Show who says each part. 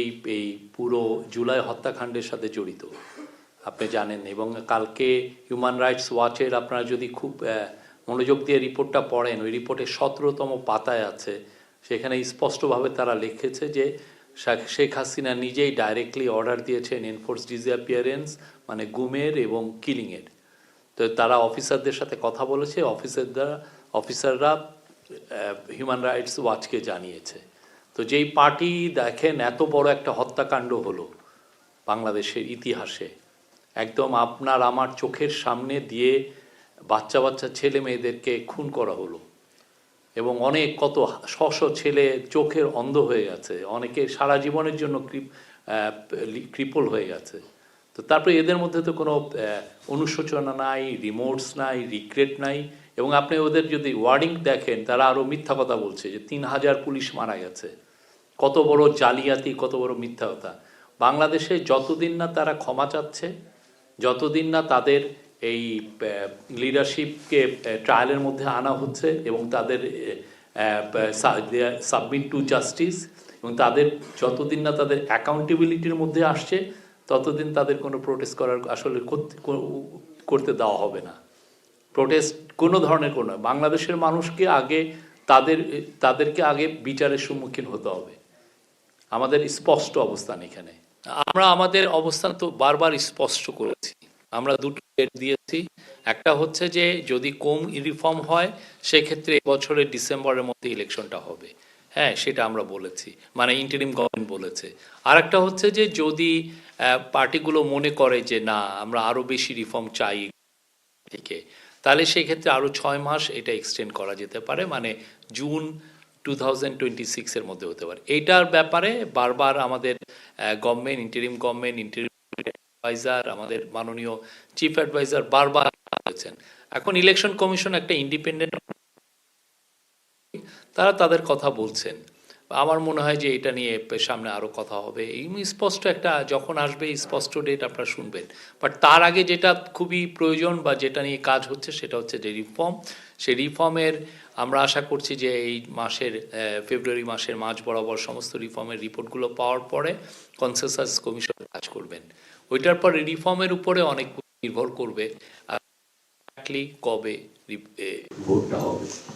Speaker 1: এই এই পুরো জুলাই হত্যাকাণ্ডের সাথে জড়িত। আপনি জানেন, এবং কালকে হিউম্যান রাইটস ওয়াচের আপনারা যদি খুব মনোযোগ দিয়ে রিপোর্টটা পড়েন, ওই রিপোর্টের সতেরোতম পাতায় আছে। সেখানে স্পষ্টভাবে তারা লিখেছে যে, শেখ- শেখ হাসিনা নিজেই ডাইরেক্টলি অর্ডার দিয়েছেন এনফোর্স ডিসঅ্যাপিয়ারেন্স মানে গুমের এবং কিলিংয়ের তো তারা অফিসারদের সাথে কথা বলেছে, অফিসাররা অফিসাররা হিউম্যান রাইটস ওয়াচকে জানিয়েছে। তো যেই পার্টি দেখেন এত বড় একটা হত্যাকাণ্ড হলো বাংলাদেশের ইতিহাসে একদম আপনার আমার চোখের সামনে দিয়ে বাচ্চা বাচ্চা ছেলে মেয়েদেরকে খুন করা হলো। এবং অনেক কত শ শ ছেলে চোখের অন্ধ হয়ে গেছে অনেকে সারা জীবনের জন্য আহ, হয়ে গেছে। তো তারপরে এদের মধ্যে তো কোনো অনুশোচনা নাই রিমোটস নাই রিগ্রেট নাই। এবং আপনি ওদের যদি ওয়ার্ডিং দেখেন তারা আরও মিথ্যা কথা বলছে যে তিন হাজার পুলিশ মারা গেছে। কত বড় জালিয়াতি, কত বড় মিথ্যা কথা বাংলাদেশে যতদিন না তারা ক্ষমা চাচ্ছে, যতদিন না তাদের এই লিডারশিপকে ট্রায়ালের মধ্যে আনা হচ্ছে এবং তাদের সাবমিট টু জাস্টিস এবং তাদের যতদিন না তাদের অ্যাকাউন্টেবিলিটির মধ্যে আসছে, ততদিন তাদের কোনো প্রোটেস্ট করার আসলে করতে- দেওয়া হবে না। প্রোটেস্ট কোনো ধরনের কোনো বাংলাদেশের মানুষকে আগে তাদের তাদেরকে আগে বিচারের সম্মুখীন হতে হবে। আমাদের স্পষ্ট অবস্থান এখানে। আমরা আমাদের অবস্থান তো বারবার স্পষ্ট করেছি। আমরা দুটো ডেট দিয়েছি। একটা হচ্ছে যে, যদি কম রিফর্ম হয়, সেক্ষেত্রে এবছরের ডিসেম্বরের মধ্যে ইলেকশনটা হবে। হ্যাঁ সেটা আমরা বলেছি। মানে ইন্টারিম গভর্নমেন্ট বলেছে। আর একটা হচ্ছে যে, যদি পার্টিগুলো মনে করে যে, না, আমরা আরও বেশি রিফর্ম চাই থেকে তাহলে সেক্ষেত্রে আরও ছয় মাস এটা এক্সটেন্ড করা যেতে পারে। মানে জুন টু থাউজেন্ড টোয়েন্টি সিক্সের মধ্যে হতে পারে। এইটার ব্যাপারে বারবার আমাদের government interim government interim adviser আমাদের মাননীয় চিফ অ্যাডভাইজার বারবার বলেছেন। এখন ইলেকশন কমিশন একটা ইন্ডিপেন্ডেন্ট তারা তাদের কথা বলছেন। আমার মনে হয় যে এটা নিয়ে সামনে আরও কথা হবে। এই স্পষ্ট একটা যখন আসবে স্পষ্ট ডেট আপনারা শুনবেন। বাট তার আগে যেটা খুবই প্রয়োজন বা যেটা নিয়ে কাজ হচ্ছে, সেটা হচ্ছে যে রিফর্ম সেই রিফর্মের আমরা আশা করছি যে এই মাসের ফেব্রুয়ারি মাসের মাঝ বরাবর সমস্ত রিফর্মের রিপোর্টগুলো পাওয়ার পরে কনসেসাস কমিশন কাজ করবেন। ওইটার পরে রিফর্মের উপরে অনেক নির্ভর করবে। কবে ভোটটা হবে।